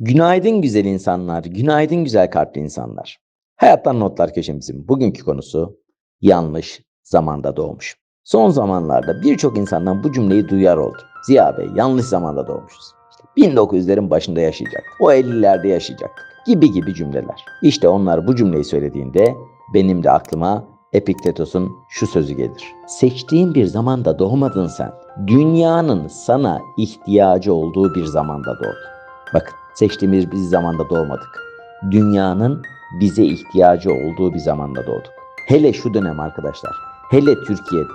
Günaydın güzel insanlar, günaydın güzel kalpli insanlar. Hayattan Notlar köşemizin bugünkü konusu yanlış zamanda doğmuş. Son zamanlarda birçok insandan bu cümleyi duyar oldum. Ziya Bey yanlış zamanda doğmuşuz. İşte 1900'lerin başında yaşayacaktık. O 50'lerde yaşayacaktık. Gibi gibi cümleler. İşte onlar bu cümleyi söylediğinde benim de aklıma Epiktetos'un şu sözü gelir. Seçtiğin bir zamanda doğmadın sen. Dünyanın sana ihtiyacı olduğu bir zamanda doğdun. Bakın seçtiğimiz bir zamanda doğmadık. Dünyanın bize ihtiyacı olduğu bir zamanda doğduk. Hele şu dönem arkadaşlar, hele Türkiye'de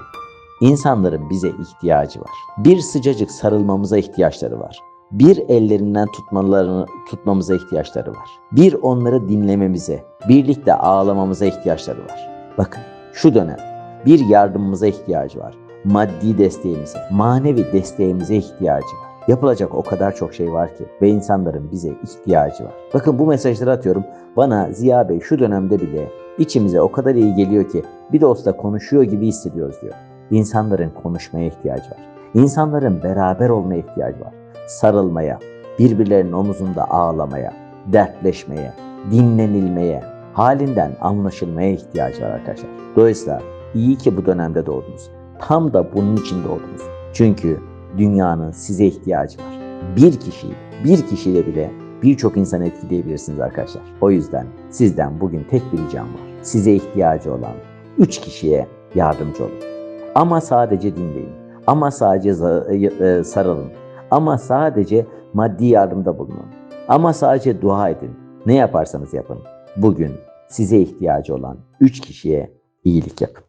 insanların bize ihtiyacı var. Bir sıcacık sarılmamıza ihtiyaçları var. Bir ellerinden tutmalarını tutmamıza ihtiyaçları var. Bir onları dinlememize, birlikte ağlamamıza ihtiyaçları var. Bakın şu dönem bir yardımımıza ihtiyacı var. Maddi desteğimize, manevi desteğimize ihtiyacı var. Yapılacak o kadar çok şey var ki ve insanların bize ihtiyacı var. Bakın bu mesajları atıyorum. Bana Ziya Bey şu dönemde bile içimize o kadar iyi geliyor ki bir dostla konuşuyor gibi hissediyoruz diyor. İnsanların konuşmaya ihtiyacı var. İnsanların beraber olmaya ihtiyacı var. Sarılmaya, birbirlerinin omuzunda ağlamaya, dertleşmeye, dinlenilmeye, halinden anlaşılmaya ihtiyacı var arkadaşlar. Dolayısıyla iyi ki bu dönemde doğdunuz. Tam da bunun için doğdunuz. Çünkü dünyanın size ihtiyacı var. Bir kişiyi, bir kişiyle bile birçok insanı etkileyebilirsiniz arkadaşlar. O yüzden sizden bugün tek bir ricam var. Size ihtiyacı olan üç kişiye yardımcı olun. Ama sadece dinleyin. Ama sadece za- e, sarılın. Ama sadece maddi yardımda bulunun. Ama sadece dua edin. Ne yaparsanız yapın. Bugün size ihtiyacı olan üç kişiye iyilik yapın.